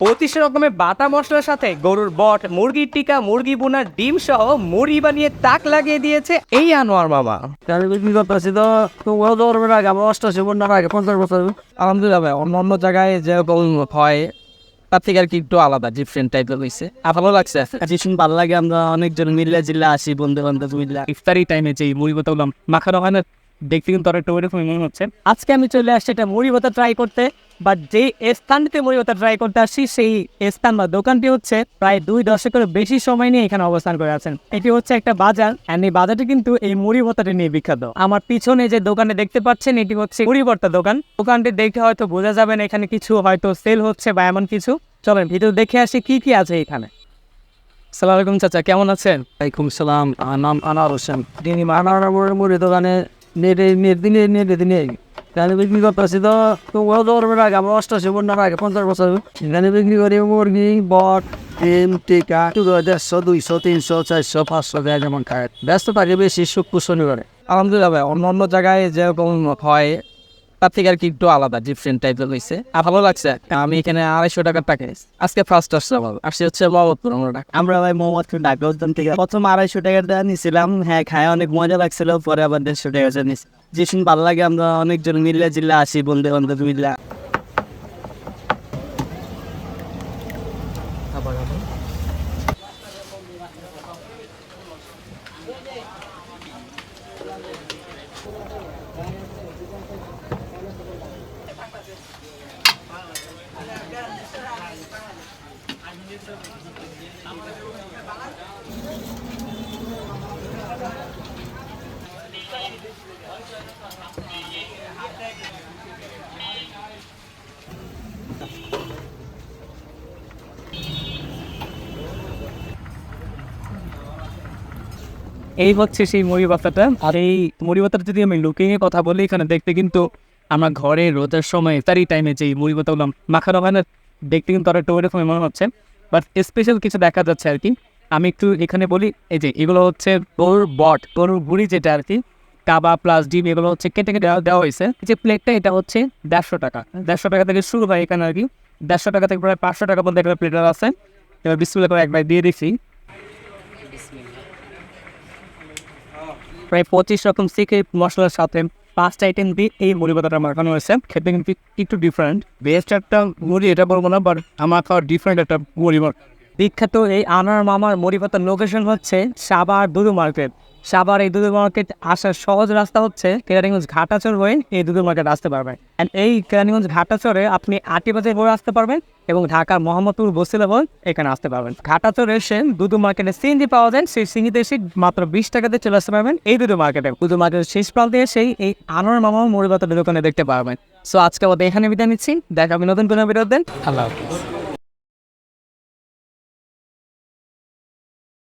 পঁচিশ রকমের বাটা মশলার সাথে গরুর বট মুরগির টিকা মুরগি বোনার ডিম সহ মুড়ি বানিয়ে তাক লাগিয়ে দিয়েছে এই আনোয়ার মামা। বছর। আলহামদুলিল্লাহ অন্য অন্য জায়গায় যেরকম হয় তার থেকে আর কি একটু আলাদা ডিফারেন্ট টাইপের হয়েছে আর ভালো লাগছে? ভীষণ ভালো লাগে আমরা অনেকজন মিল্লা জিল্লা আসি বন্ধু বান্ধব মিল্লা। ইফতারি টাইমে যে মুড়ি বোতল মাখানো হয় না? দেখতে কিন্তু অনেকটা ওইরকম মনে হচ্ছে। আজকে আমি চলে আসছি এটা মুড়ি বোতা ট্রাই করতে বা যে স্থানটিতে মুড়ি বোতা ট্রাই করতে আসছি, সেই স্থান বা দোকানটি হচ্ছে প্রায় দুই দশকের বেশি সময় নিয়ে এখানে অবস্থান করে আছেন। এটি হচ্ছে একটা বাজার এই বাজারটি কিন্তু এই মুড়ি নিয়ে বিখ্যাত। আমার পিছনে যে দোকানে দেখতে পাচ্ছেন, এটি হচ্ছে মুড়ি ভর্তা দোকান। দোকানটি দেখে হয়তো বোঝা যাবে না, এখানে কিছু হয়তো সেল হচ্ছে বা এমন কিছু। চলেন, ভিতরে দেখে আসি কি কি আছে এখানে। সালাম আলাইকুম চাচা, কেমন আছেন? ওয়ালাইকুম সালাম নাম আনার হোসেন। তিনি আনার মুড়ি দোকানে নেটে নেট দিনে এখানে বিক্রি করতেছি তো তো ওরা ধরবে আগে আমার অষ্টাশি বন্যার আগে পঞ্চাশ বছর। এখানে বিক্রি করি, মুরগি, বট, ডিম, টিকা দেড়শো, দুইশো, তিনশো, চারশো, পাঁচশো দেয় যেমন খায়। ব্যস্ত থাকে বেশি, শুক্র, শনিবারে। আলহামদুলিল্লাহ ভাই, অন্য অন্য জায়গায় যেরকম হয় তার থেকে আর কি একটু আলাদা ডিফারেন্ট টাইপের হয়েছে আর ভালো লাগছে আমি এখানে আড়াইশো টাকার টাকা আজকে ফার্স্ট আসছে আমার, আসছে হচ্ছে মোহাম্মদপুর আমরা আমরা ভাই মোহাম্মদপুর ঢাকা থেকে প্রথম আড়াইশো টাকার দেওয়া নিয়েছিলাম হ্যাঁ খায় অনেক মজা লাগছিল, পরে আবার দেড়শো টাকা দিয়ে নিয়েছি যে শুন ভালো লাগে আমরা অনেকজন মিল্লা জিল্লা আসি বন্ধু বান্ধব মিল্লা এই হচ্ছে সেই মুড়ি আর এই মুড়ি যদি আমি লুকিং এর কথা বলি, এখানে দেখতে কিন্তু আমরা ঘরে রোদের সময় তারই টাইমে যে মুড়ি ভর্তাগুলো মাখানো হয় না, দেখতে কিন্তু অনেকটা ওইরকম মনে হচ্ছে। বাট স্পেশাল কিছু দেখা যাচ্ছে আর কি। আমি একটু এখানে বলি এই যে এগুলো হচ্ছে গরুর বট গরুর গুড়ি যেটা আর কি কাবা প্লাস ডিম এগুলো হচ্ছে কেটে কেটে দেওয়া- হয়েছে। যে প্লেটটা এটা হচ্ছে দেড়শো টাকা। দেড়শো টাকা থেকে শুরু হয় এখানে আর কি। দেড়শো টাকা থেকে প্রায় পাঁচশো টাকা পর্যন্ত একটা প্লেটার আছে। এবার বিসমিল্লাহ করে একবার দিয়ে দিচ্ছি। প্রায় পঁচিশ রকম শিখে মশলার সাথে পাঁচটা আইটেম দিয়ে এই মুড়ি পাতাটা মাখানো হয়েছে। খেতে কিন্তু একটু ডিফারেন্ট বেস্ট একটা মুড়ি, এটা বলব না বাট আমার খাওয়ার ডিফারেন্ট একটা মুড়ি। বিখ্যাত এই আনার মামার মুড়ি পাতার লোকেশন হচ্ছে সাবার দুদু মার্কেট সাবার এই দুধের মার্কেট আসার সহজ রাস্তা হচ্ছে কেরানীগঞ্জ ঘাটাচর হয়ে এই দুধের মার্কেট আসতে পারবেন। অ্যান্ড এই কেরানীগঞ্জ ঘাটাচরে আপনি আটি বাজার হয়ে আসতে পারবেন এবং ঢাকার মোহাম্মদপুর বসিলা হয়ে এখানে আসতে পারবেন। ঘাটাচর এসে দুদু মার্কেটে সিএনজি পাওয়া যায়, সেই সিএনজিতে এসে মাত্র বিশ টাকাতে চলে আসতে পারবেন এই দুদু মার্কেটে দুদু মার্কেটের শেষ প্রান্তে এসেই এই আনোয়ার মামা মুড়ি পাতার দোকানে দেখতে পারবেন। সো আজকে আমাদের এখানে বিদায় নিচ্ছি, দেখা হবে নতুন কোনো বিরোধ দেন আল্লাহ হাফিজ।